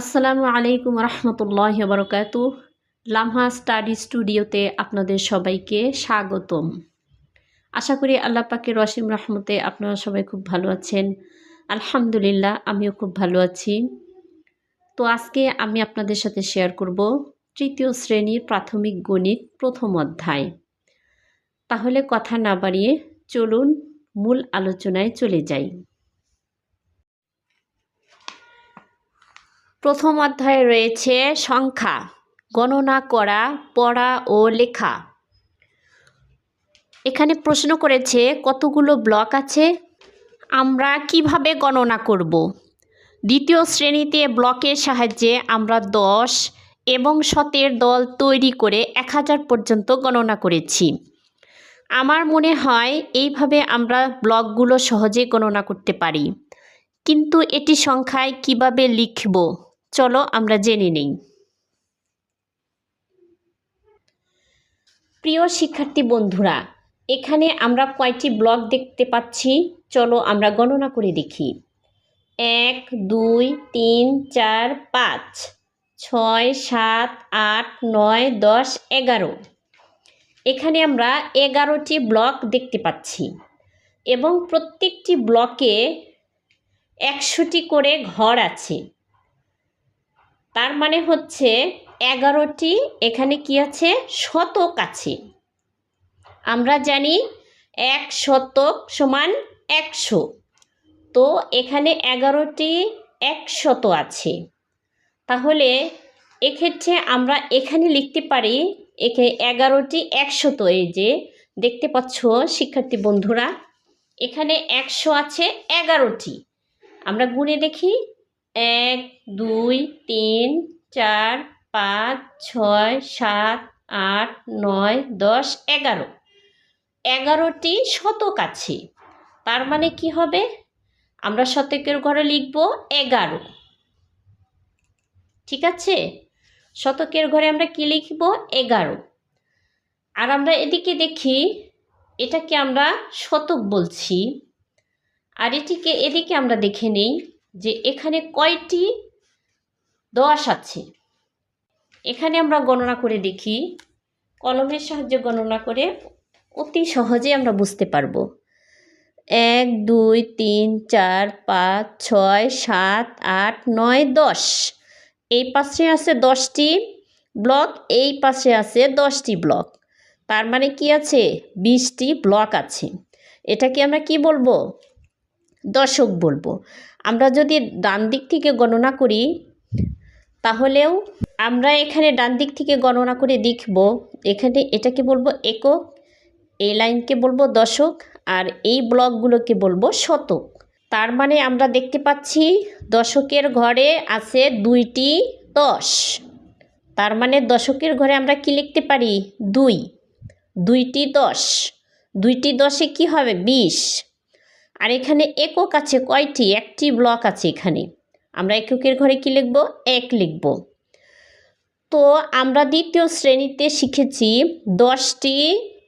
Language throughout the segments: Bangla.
আসসালামু আলাইকুম রহমতুল্লাহ বরকাতু লামহা স্টাডি স্টুডিওতে আপনাদের সবাইকে স্বাগতম। আশা করি আল্লাহ পাকের রসিম রহমতে আপনারা সবাই খুব ভালো আছেন। আলহামদুলিল্লাহ, আমিও খুব ভালো আছি। তো আজকে আমি আপনাদের সাথে শেয়ার করব তৃতীয় শ্রেণির প্রাথমিক গণিত প্রথম অধ্যায়। তাহলে কথা না বাড়িয়ে চলুন মূল আলোচনায় চলে যাই। প্রথম অধ্যায়ে রয়েছে সংখ্যা, গণনা করা, পড়া ও লেখা। এখানে প্রশ্ন করেছে, কতগুলো ব্লক আছে? আমরা কীভাবে গণনা করব? দ্বিতীয় শ্রেণীতে ব্লকের সাহায্যে আমরা দশ এবং শতের দল তৈরি করে এক হাজার পর্যন্ত গণনা করেছি। আমার মনে হয় এইভাবে আমরা ব্লকগুলো সহজে গণনা করতে পারি। কিন্তু এটি সংখ্যায় কীভাবে লিখব? চলো আমরা জেনে নেই। প্রিয় শিক্ষার্থী বন্ধুরা, এখানে আমরা কয়টি ব্লক দেখতে পাচ্ছি? চলো আমরা গণনা করে দেখি। এক, দুই, তিন, চার, পাঁচ, ছয়, সাত, আট, নয়, দশ, এগারো। এখানে আমরা এগারোটি ব্লক দেখতে পাচ্ছি এবং প্রত্যেকটি ব্লকে একশোটি করে ঘর আছে। তার মানে হচ্ছে এগারোটি, এখানে কি আছে? শতক আছে। আমরা জানি এক শতক সমান একশো। তো এখানে এগারোটি একশত আছে। তাহলে এক্ষেত্রে আমরা এখানে লিখতে পারি এখানে এগারোটি একশত এই যে দেখতে পাচ্ছ শিক্ষার্থী বন্ধুরা, এখানে একশো আছে, এগারোটি। আমরা গুনে দেখি এক, দুই, তিন, চার, পাঁচ, ছয়, সাত, আট, নয়, দশ, এগারো। এগারোটি শতক আছে। তার মানে কি হবে? আমরা শতকের ঘরে লিখব এগারো। ঠিক আছে? শতকের ঘরে আমরা কি লিখব? এগারো। আর আমরা এদিকে দেখি, এটাকে আমরা শতক বলছি। আর এটিকে এদিকে আমরা দেখে নেই। যে এখানে কয়টি দশ আছে? এখানে আমরা গণনা করে দেখি, কলমের সাহায্যে গণনা করে অতি সহজে আমরা বুঝতে পারব। এক, দুই, তিন, চার, পাঁচ, ছয়, সাত, আট, নয়, দশ। এই পাশে আছে দশটি ব্লক, এই পাশে আছে দশটি ব্লক। তার মানে কি আছে? বিশটি ব্লক আছে। এটাকে আমরা কি বলব? দশক বলব। আমরা যদি ডান দিক থেকে গণনা করি, তাহলেও আমরা এখানে ডান দিক থেকে গণনা করে দেখব, এখানে এটাকে বলব একক, এই লাইনকে বলব দশক, আর এই ব্লকগুলোকে বলব শতক। তার মানে আমরা দেখতে পাচ্ছি দশকের ঘরে আছে দুইটি দশ। তার মানে দশকের ঘরে আমরা কি লিখতে পারি? দুই। দুইটি দশ। দুইটি দশে কি হবে? বিশ। আর এখানে একক আছে কয়টি? একটি ব্লক আছে এখানে। আমরা এককের ঘরে কি লিখব? এক লিখব। তো আমরা দ্বিতীয় শ্রেণীতে শিখেছি দশটি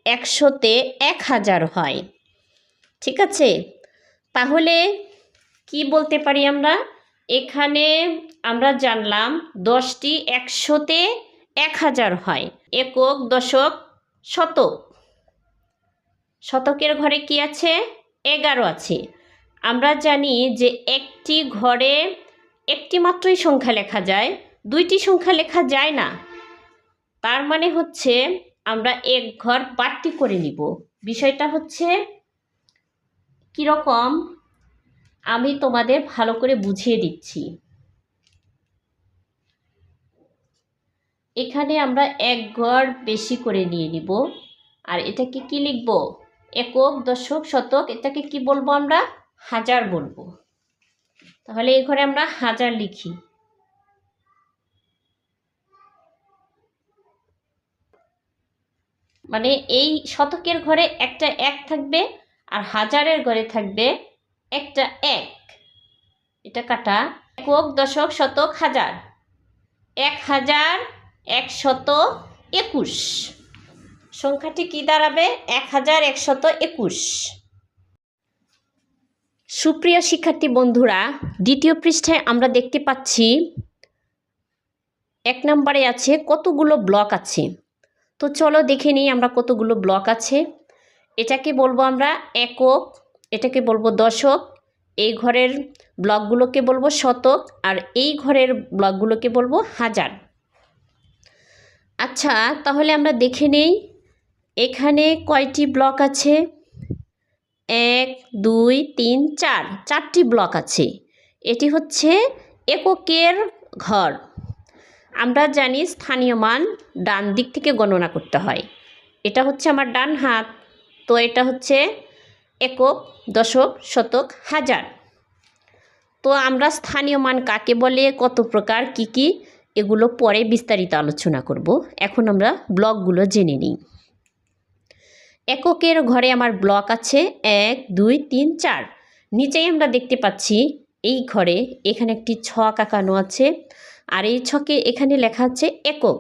একশোতে এক হাজার হয়। ঠিক আছে? তাহলে কি বলতে পারি আমরা? এখানে আমরা জানলাম দশটি একশোতে এক হাজার হয়। একক দশক শতক। শতকের ঘরে কি আছে? এগারো আছে। আমরা জানি যে একটি ঘরে একটি মাত্রই সংখ্যা লেখা যায়, দুইটি সংখ্যা লেখা যায় না। তার মানে হচ্ছে আমরা এক ঘর বাড়তি করে নিব। বিষয়টা হচ্ছে কীরকম? আমি তোমাদের ভালো করে বুঝিয়ে দিচ্ছি। এখানে আমরা এক ঘর বেশি করে নিয়ে নিব। আর এটাকে কি লিখব? একক, দশক, শতক, এটাকে কি বলব আমরা? হাজার বলব। তাহলে এই ঘরে আমরা হাজার লিখি। মানে এই শতকের ঘরে একটা এক থাকবে আর হাজারের ঘরে থাকবে একটা এক। এটা কাটা একক, দশক, শতক, হাজার। এক হাজার, এক শত, একুশ। সংখ্যাটি কি দাঁড়াবে? এক হাজার একশত একুশ। সুপ্রিয় শিক্ষার্থী বন্ধুরা, দ্বিতীয় পৃষ্ঠায় আমরা দেখতে পাচ্ছি, এক নম্বরে আছে কতগুলো ব্লক আছে। তো চলো দেখে নিই আমরা কতগুলো ব্লক আছে। এটাকে বলব আমরা একক, এটাকে বলব দশক, এই ঘরের ব্লকগুলোকে বলব শতক, আর এই ঘরের ব্লকগুলোকে বলব হাজার। আচ্ছা তাহলে আমরা দেখে নেই এখানে কয়টি ব্লক আছে? এক, দুই, তিন, চার। চারটি ব্লক আছে। এটি হচ্ছে এককের ঘর। আমরা জানি স্থানীয় মান ডান দিক থেকে গণনা করতে হয়। এটা হচ্ছে আমার ডান হাত। তো এটা হচ্ছে একক, দশক, শতক, হাজার। তো আমরা স্থানীয় মান কাকে বলে, কত প্রকার, কি কি, এগুলো পরে বিস্তারিত আলোচনা করব। এখন আমরা ব্লকগুলো জেনে নিই। এককের ঘরে আমার ব্লক আছে, এক, দুই, তিন, চার। নিচেই আমরা দেখতে পাচ্ছি এই ঘরে এখানে একটি ছক আঁকানো আছে আর এই ছকে এখানে লেখা আছে একক।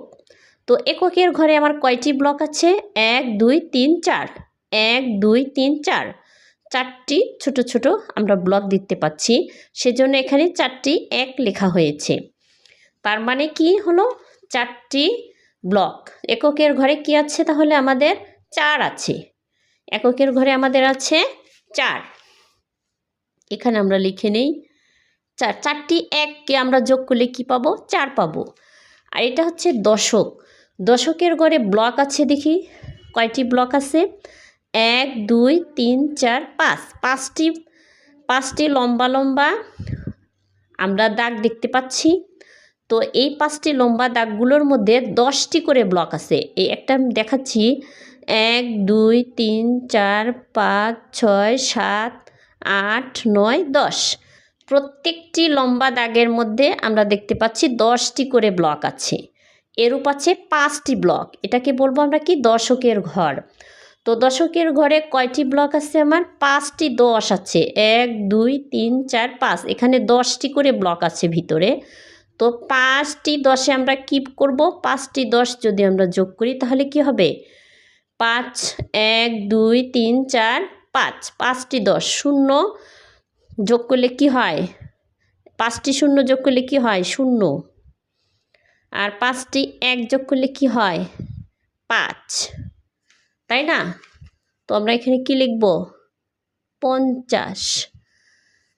তো এককের ঘরে আমার কয়টি ব্লক আছে? এক, দুই, তিন, চার। এক, দুই, তিন, চার। চারটি ছোট ছোট আমরা ব্লক দেখতে পাচ্ছি, সেজন্য এখানে চারটি এক লেখা হয়েছে। তার মানে কি হলো? চারটি ব্লক। এককের ঘরে কি আছে তাহলে আমাদের? চার আছে। এককের ঘরে আমাদের আছে চার। এখানে আমরা লিখে নেই চার। চারটি এককে আমরা যোগ করলে কি পাবো? চার পাবো। আর এটা হচ্ছে দশক। দশকের ঘরে ব্লক আছে দেখি। কয়টি ব্লক আছে? এক, দুই, তিন, চার, পাঁচ। পাঁচটি পাঁচটি লম্বা লম্বা আমরা দাগ দেখতে পাচ্ছি। তো এই পাঁচটি লম্বা দাগগুলোর মধ্যে দশটি করে ব্লক আছে। এই একটা দেখাচ্ছি। এক, দুই, তিন, চার, পাঁচ, ছয়, সাত, আট, নয়, দশ। প্রত্যেকটি লম্বা দাগের মধ্যে আমরা দেখতে পাচ্ছি দশটি করে ব্লক আছে। এরূপ আছে পাঁচটি ব্লক। এটাকে বলব আমরা কি? দশকের ঘর। তো দশকের ঘরে কয়টি ব্লক আছে আমার? পাঁচটি দশ আছে। এক, দুই, তিন, চার, পাঁচ। এখানে দশটি করে ব্লক আছে ভিতরে। তো পাঁচটি দশে আমরা কি করব? পাঁচটি দশ যদি আমরা যোগ করি তাহলে কি হবে? পাঁচ, এক, দুই, তিন, চার, পাঁচ। পাঁচটি দশ। শূন্য যোগ করলে কি হয়? পাঁচটি শূন্য যোগ করলে কি হয়? শূন্য। আর পাঁচটি এক যোগ করলে কি হয়? পাঁচ। তাই না? তো আমরা এখানে কি লিখব? পঞ্চাশ।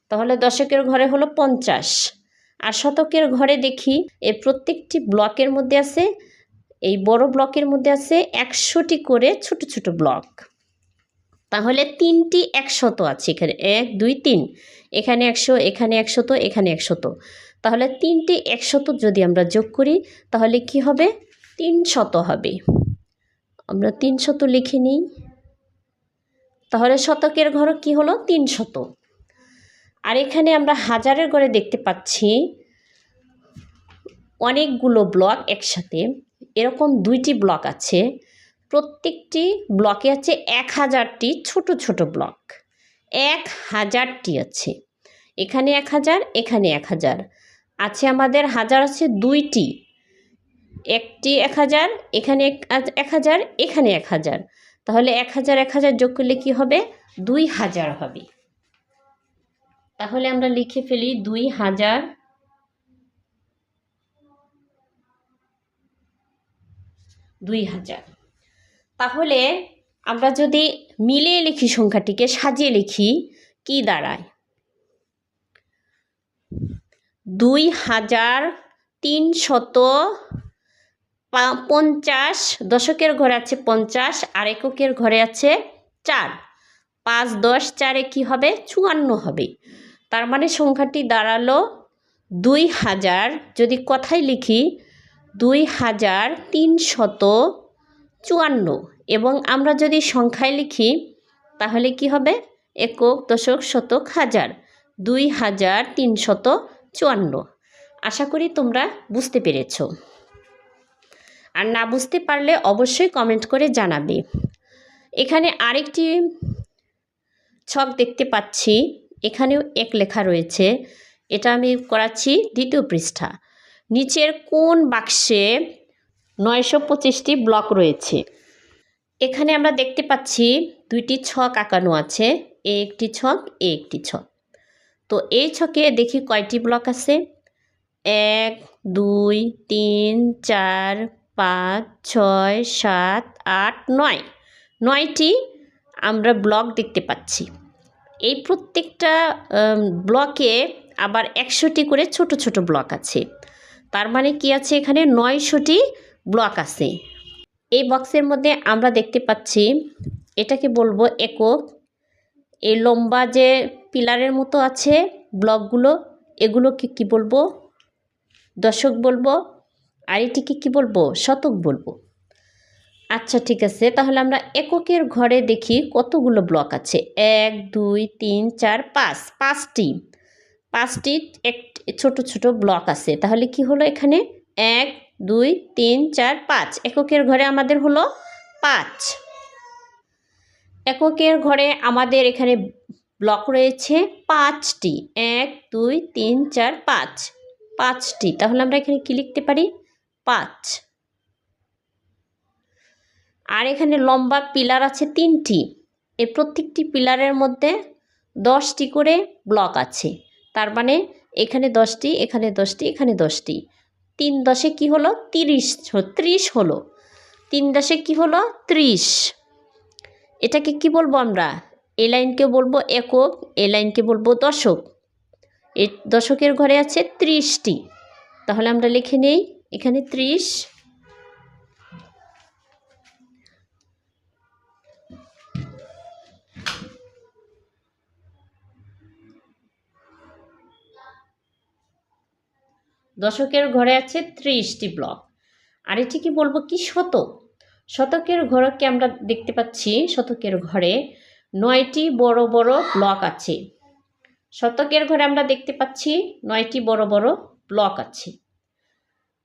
তাহলে দশকের ঘরে হলো পঞ্চাশ। আর শতকের ঘরে দেখি, এ প্রত্যেকটি ব্লকের মধ্যে আছে এই বড় ব্লকের মধ্যে আছে একশোটি করে ছোট ছোট ব্লক। তাহলে তিনটি একশত আছে এখানে। এক, দুই, তিন। এখানে একশো, এখানে একশত এখানে একশত। তাহলে তিনটি একশত যদি আমরা যোগ করি, তাহলে কি হবে? তিন শত হবে। আমরা তিন শত লিখে নিই। তাহলে শতকের ঘর কি হলো? তিন শত আর এখানে আমরা হাজারের ঘরে দেখতে পাচ্ছি অনেকগুলো ব্লক একসাথে। এরকম দুইটি ব্লক আছে। প্রত্যেকটি ব্লকে আছে এক হাজারটি ছোট ছোট ব্লক এক হাজারটি আছে। এখানে এক হাজার এখানে এক হাজার আছে আমাদের হাজার আছে দুইটি। একটি এক হাজার এখানে এক হাজার এখানে এক হাজার তাহলে এক হাজার এক হাজার যোগ করলে কী হবে? দুই হাজার হবে। তাহলে আমরা লিখে ফেলি দুই হাজার দুই হাজার। তাহলে আমরা যদি মিলিয়ে লিখি সংখ্যাটিকে, সাজিয়ে লিখি, কি দাঁড়ায়? দুই হাজার তিনশত পঞ্চাশ, দশকের ঘরে আছে পঞ্চাশ, আর এককের ঘরে আছে চার। পাঁচ, দশ, চারে কি হবে? চুয়ান্ন হবে। তার মানে সংখ্যাটি দাঁড়াল দুই হাজার। যদি কথায় লিখি দুই হাজার তিনশত চুয়ান্ন। এবং আমরা যদি সংখ্যায় লিখি, তাহলে কি হবে? একক দশক শতক হাজার, দুই হাজার তিনশত চুয়ান্ন। আশা করি তোমরা বুঝতে পেরেছ। আর না বুঝতে পারলে অবশ্যই কমেন্ট করে জানাবে। এখানে আরেকটি ছক দেখতে পাচ্ছি। এখানেও এক লেখা রয়েছে। এটা আমি করাচ্ছি দ্বিতীয় পৃষ্ঠা। নিচের কোন বাক্সে নয়শো পঁচিশটি ব্লক রয়েছে? এখানে আমরা দেখতে পাচ্ছি দুইটি ছক আঁকানো আছে, এ একটি ছক, এ একটি ছক। তো এই ছকে দেখি কয়টি ব্লক আছে? এক, দুই, তিন, চার, পাঁচ, ছয়, সাত, আট, নয়। নয়টি আমরা ব্লক দেখতে পাচ্ছি। এই প্রত্যেকটা ব্লকে আবার একশোটি করে ছোট ছোট ব্লক আছে। তার মানে কি আছে এখানে? নয়শোটি ব্লক আছে। এই বক্সের মধ্যে আমরা দেখতে পাচ্ছি, এটাকে বলব একক। এই লম্বা যে পিলারের মতো আছে ব্লকগুলো, এগুলোকে কি বলব? দশক বলব। আর এটিকে কি বলব? শতক বলব। আচ্ছা ঠিক আছে। তাহলে আমরা এককের ঘরে দেখি কতগুলো ব্লক আছে। এক, দুই, তিন, চার, পাঁচ। পাঁচটি। পাঁচটি, এক ছোট ছোট ব্লক আছে। তাহলে কি হলো এখানে? এক, দুই, তিন, চার, পাঁচ। এককের ঘরে আমাদের হলো পাঁচ। এককের ঘরে আমাদের এখানে ব্লক রয়েছে পাঁচটি। এক, দুই, তিন, চার, পাঁচ। পাঁচটি। তাহলে আমরা এখানে কি লিখতে পারি? পাঁচ। আর এখানে লম্বা পিলার আছে তিনটি। এই প্রত্যেকটি পিলারের মধ্যে দশটি করে ব্লক আছে। তার মানে এখানে দশটি এখানে দশটি এখানে দশটি। তিন দশে কি হলো? তিরিশ, ত্রিশ হলো। তিন দশে কি হলো? ত্রিশ। এটাকে কি বলব আমরা? এ লাইনকে বলব একক, এ লাইনকে বলব দশক। এ দশকের ঘরে আছে ত্রিশটি। তাহলে আমরা লিখে নেই, এখানে ত্রিশ দশকের ঘরে আছে ত্রিশটি ব্লক। আর এটি কি বলব কি শতক? শতকের ঘরকে আমরা দেখতে পাচ্ছি, শতকের ঘরে নয়টি বড় বড় ব্লক আছে। শতকের ঘরে আমরা দেখতে পাচ্ছি নয়টি বড় বড় ব্লক আছে।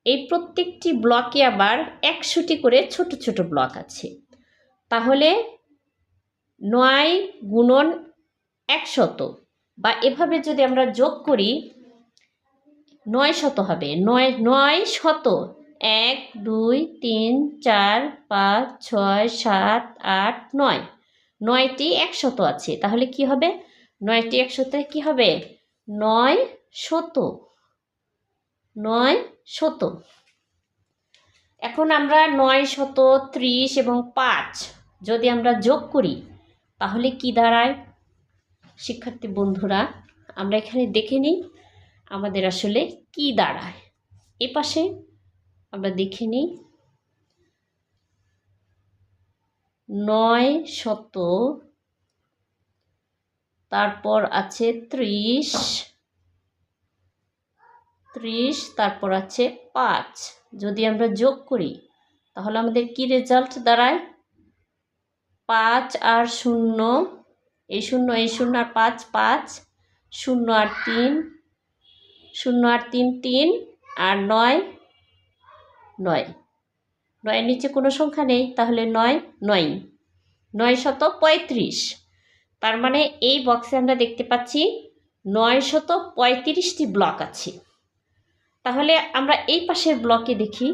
এই প্রত্যেকটি ব্লকে আবার একশোটি করে ছোট ছোট ব্লক আছে। তাহলে নয় গুণন একশত বা এভাবে যদি আমরা যোগ করি নয় শত হবে। নয় নয় শত। এক, দুই, তিন, চার, পাঁচ, ছয়, সাত, আট, নয়। নয়টি একশত আছে। তাহলে কি হবে? নয়টি একশতে কি হবে? নয় শত। নয় শত। এখন আমরা নয় শত ত্রিশ এবং পাঁচ যদি আমরা যোগ করি, তাহলে কি দাঁড়ায়? শিক্ষার্থী বন্ধুরা, আমরা এখানে দেখে নিই আমাদের আসলে কি দাঁড়ায়? এ পাশে আমরা দেখে নিই। নয় শত, তারপর আছে ত্রিশ ত্রিশ, তারপর আছে পাঁচ। যদি আমরা যোগ করি, তাহলে আমাদের কি রেজাল্ট দাঁড়ায়? পাঁচ আর শূন্য, এই শূন্য এই শূন্য আর পাঁচ পাঁচ, শূন্য আর তিন শূন্য আর তিন তিন আর নয় নয়। নয়ের নিচে কোনো সংখ্যা নেই, তাহলে নয় নয়। নয় শত পঁয়ত্রিশ। তার মানে এই বক্সে আমরা দেখতে পাচ্ছি নয় শত পঁয়ত্রিশটি ব্লক আছে। তাহলে আমরা এই পাশের ব্লকে দেখি।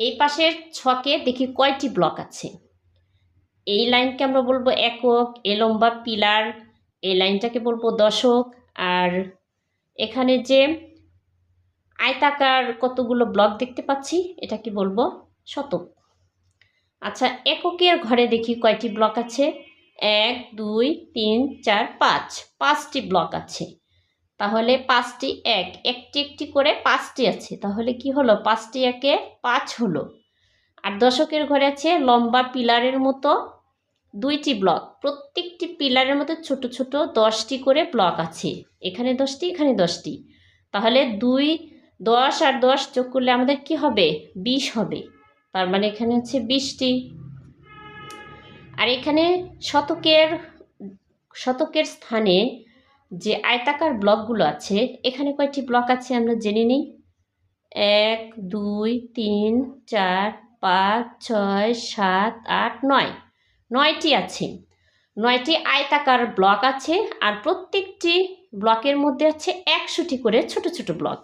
এই পাশের ছকে দেখি কয়টি ব্লক আছে? এই লাইনকে আমরা বলব একক, এ লম্বা পিলার, এই লাইনটাকে বলব দশক। আর এখানে যে আয়তাকার কতগুলো ব্লক দেখতে পাচ্ছি এটা কি বলব শতক। আচ্ছা এককের ঘরে দেখি কয়টি ব্লক আছে? এক, দুই, তিন, চার, পাঁচ। পাঁচটি ব্লক আছে। তাহলে পাঁচটি এক, একটি একটি করে পাঁচটি আছে। তাহলে কি হলো? পাঁচটি একে পাঁচ হলো। আর দশকের ঘরে আছে লম্বা পিলারের মতো দুইটি ব্লক প্রত্যেকটি পিলারের মতো ছোট ছোট দশটি করে ব্লক আছে। এখানে দশটি এখানে দশটি। তাহলে দুই, দশ আর দশ যোগ করলে আমাদের কি হবে? বিশ হবে। তার মানে এখানে হচ্ছে বিশটি। আর এখানে শতকের শতকের স্থানে যে আয়তাকার ব্লকগুলো আছে, এখানে কয়টি ব্লক আছে আমরা জেনে নিই? এক, দুই, তিন, চার, পাঁচ, ছয়, সাত, আট, নয়। নয়টি আছে। নয়টি আয়তাকার ব্লক আছে আর প্রত্যেকটি ব্লকের মধ্যে আছে একশোটি করে ছোট ছোট ব্লক।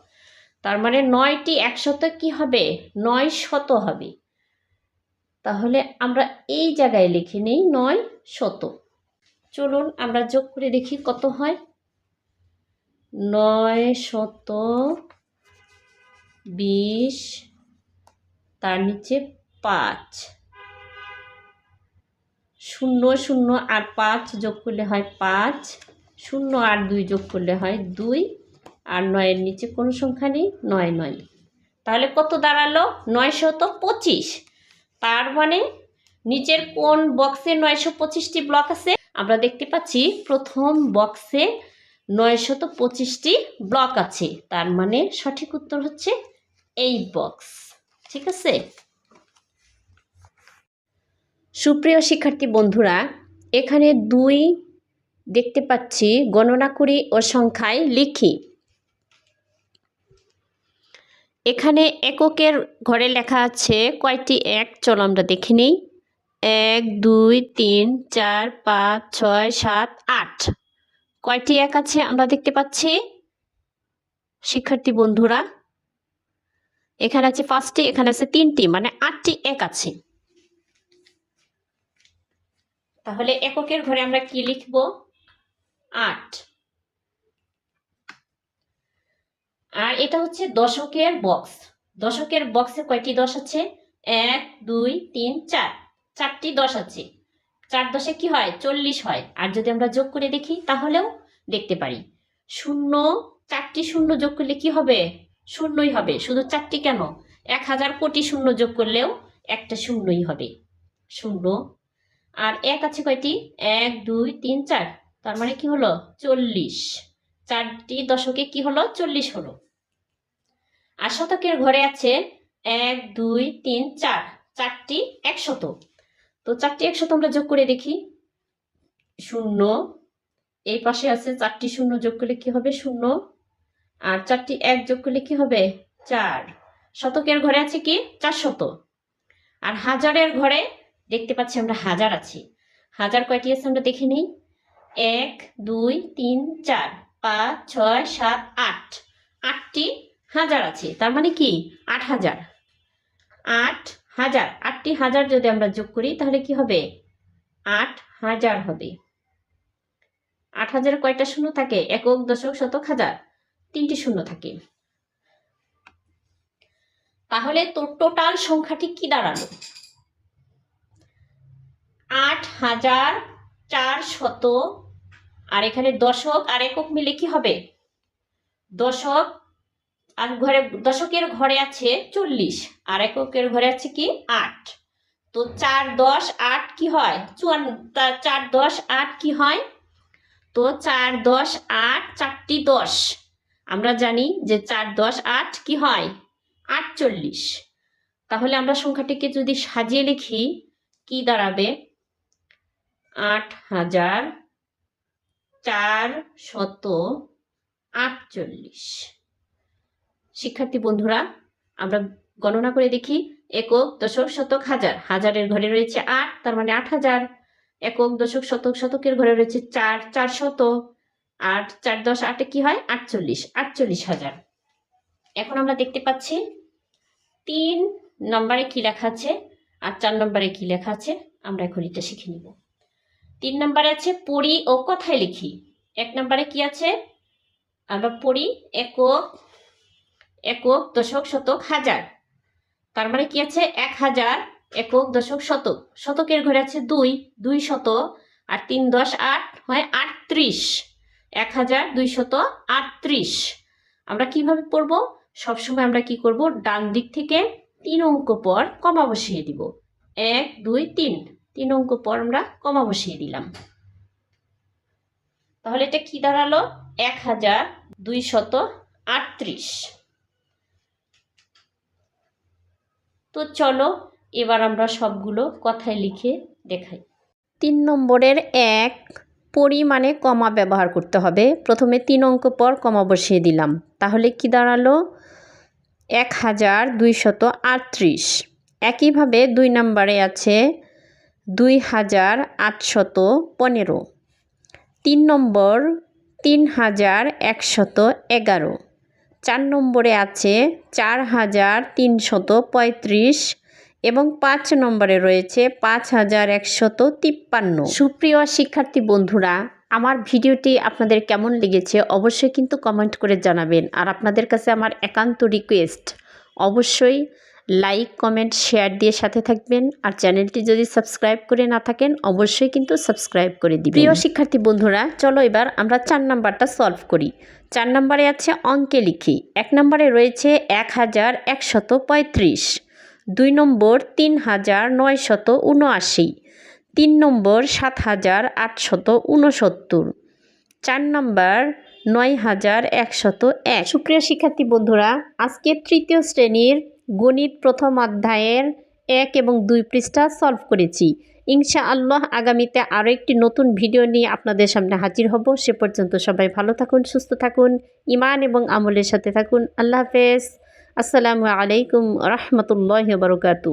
তার মানে নয়টি একশত কি হবে? নয় শত হবে। তাহলে আমরা এই জায়গায় লিখে নিই নয় শত চলুন আমরা যোগ করে দেখি কত হয়। নয় শত বিশ, তার নিচে পাঁচ। শূন্য শূন্য আর পাঁচ যোগ করলে হয় পাঁচ, শূন্য আর দুই যোগ করলে হয় দুই, আর নয়ের নিচে কোনো সংখ্যা নেই, নয় নয়। তাহলে কত দাঁড়াল? নয়শত পঁচিশ। তার মানে নিচের কোন বক্সে নয়শো পঁচিশটি ব্লক আছে? আমরা দেখতে পাচ্ছি প্রথম বক্সে নয়শত পঁচিশটি ব্লক আছে। তার মানে সঠিক উত্তর হচ্ছে এই বক্স ঠিক আছে? সুপ্রিয় শিক্ষার্থী বন্ধুরা, এখানে দুই দেখতে পাচ্ছি, গণনা করি ও সংখ্যায় লিখি। এখানে এককের ঘরে লেখা আছে, কয়টি? এক, চলো আমরা দেখে নিই। এক, দুই, তিন, চার, পাঁচ, ছয়, সাত, আট। কয়টি এক আছে আমরা দেখতে পাচ্ছি? শিক্ষার্থী বন্ধুরা, এখানে আছে পাঁচটি, এখানে আছে তিনটি মানে আটটি এক আছে। তাহলে এককের ঘরে আমরা কি লিখব? আট। আর এটা হচ্ছে দশকের বক্স দশকের বক্সে কয়টি দশ আছে? এক, দুই, তিন, চার। চারটি দশ আছে। চার দশে কি হয়? চল্লিশ হয়। আর যদি আমরা যোগ করে দেখি, তাহলেও দেখতে পারি। শূন্য, চারটি শূন্য যোগ করলে কি হবে? শূন্যই হবে। শুধু চারটি কেন? এক হাজার কোটি শূন্য যোগ করলেও একটা শূন্যই হবে। শূন্য আর এক আছে কয়টি? এক, দুই, তিন, চার। তার মানে কি হলো? চল্লিশ। চারটি দশকে কি হলো? চল্লিশ হলো। আর শতকের ঘরে আছে এক, দুই, তিন, চার। চারটি একশত। তো চারটি একশত আমরা যোগ করে দেখি। শূন্য। এই পাশে আছে চারটি শূন্য যোগ করলে কি হবে? শূন্য। আর চারটি এক যোগ করলে কি হবে? চার। শতকের ঘরে আছে কি? চার শত আর হাজারের ঘরে দেখতে পাচ্ছি আমরা হাজার আছি। হাজার কয়টি আছে আমরা দেখে নিই। এক, দুই, তিন, চার, পাঁচ, ছয়, সাত, আট। আটটি হাজার আছে। তার মানে কি? আট হাজার। আট হাজার। আটটি হাজার যদি আমরা যোগ করি, তাহলে কি হবে? আট হাজার হবে। আট হাজার কয়টা শূন্য থাকে? একক, দশক, শতক, হাজার। তিনটি শূন্য থাকে। তাহলে তোর টোটাল সংখ্যাটি কি দাঁড়াল? আট হাজার চার শত। আর এখানে দশক আর একক মিলে কি হবে? দশক আর ঘরে, দশকের ঘরে আছে চল্লিশ, আর এককের ঘরে আছে কি আট। তো চার দশ আট কি হয়? চুয়ান্ন চার দশ আট কি হয়? তো চার দশ আট চারটি দশ। আমরা জানি যে চার দশ আট কি হয়? আটচল্লিশ। তাহলে আমরা সংখ্যাটিকে যদি সাজিয়ে লিখি, কি দাঁড়াবে? আট হাজার চার শত আটচল্লিশ। শিক্ষার্থী বন্ধুরা, আমরা গণনা করে দেখি, একক দশক শতক হাজার। হাজারের ঘরে রয়েছে আট, তার মানে আট হাজার। একক দশক শতক শতকের ঘরে রয়েছে চার চার শত। আট চার দশ আটে কি হয়? আটচল্লিশ আটচল্লিশ হাজার। এখন আমরা দেখতে পাচ্ছি, তিন নম্বরে কি লেখা আছে আর চার নম্বরে কি লেখা আছে, আমরা এখন এটা শিখে নিব। তিন নম্বরে আছে পড়ি ও কথায় লিখি। এক নম্বরে কি আছে? আমরা পড়ি একক একক, দশক, শতক, হাজার। তার মানে কি আছে? এক হাজার, একক, দশক, শতক। শতকের ঘরে আছে দুই দুই শত আর তিন দশ আট হয় আটত্রিশ। এক হাজার, দুই শত, আটত্রিশ। আমরা কীভাবে পড়ব? সবসময় আমরা কি করব? ডান দিক থেকে তিন অঙ্ক পর কমা বসিয়ে দিব। এক, দুই, তিন। তিন অঙ্ক পর আমরা কমা বসিয়ে দিলাম। তাহলে এটা কি দাঁড়াল? এক হাজার দুই শত আটত্রিশ। তো চলো এবার আমরা সবগুলো কথায় লিখে দেখাই। তিন নম্বরের এক, পরিমাণে কমা ব্যবহার করতে হবে। প্রথমে তিন অঙ্ক পর কমা বসিয়ে দিলাম। তাহলে কি দাঁড়াল? এক হাজার দুইশত আটত্রিশ। একইভাবে দুই নম্বরে আছে দুই হাজার আটশত পনেরো। তিন নম্বর, তিন হাজার একশত এগারো। চার নম্বরে আছে চার হাজার তিনশত পঁয়ত্রিশ এবং পাঁচ নম্বরে রয়েছে পাঁচ হাজার একশত তিপ্পান্ন। সুপ্রিয় শিক্ষার্থী বন্ধুরা, আমার ভিডিওটি আপনাদের কেমন লেগেছে অবশ্যই কিন্তু কমেন্ট করে জানাবেন। আর আপনাদের কাছে আমার একান্ত রিকোয়েস্ট, অবশ্যই লাইক কমেন্ট শেয়ার দিয়ে সাথে থাকবেন। আর চ্যানেলটি যদি সাবস্ক্রাইব করে না থাকেন অবশ্যই কিন্তু সাবস্ক্রাইব করে দিবেন। প্রিয় শিক্ষার্থী বন্ধুরা চলো এবার আমরা চার নাম্বারটা সলভ করি। চার নম্বরে আছে অঙ্কে লিখি। এক নম্বরে রয়েছে এক হাজার একশত পঁয়ত্রিশ। দুই নম্বর তিন হাজার নয়শত উনআশি। তিন নম্বর সাত হাজার আটশত উনসত্তর। চার নম্বর নয় হাজার একশত এক। সুপ্রিয় শিক্ষার্থী বন্ধুরা আজকে তৃতীয় শ্রেণির গণিত প্রথম অধ্যায়ের এক এবং দুই পৃষ্ঠা সলভ করেছি। ইনশা আল্লাহ আগামীতে আরও একটি নতুন ভিডিও নিয়ে আপনাদের সামনে হাজির হব। সে পর্যন্ত সবাই ভালো থাকুন, সুস্থ থাকুন ইমান এবং আমলের সাথে থাকুন। আল্লাহ হাফেজ। আসসালামু আলাইকুম রহমতুল্লাহ বারকাতু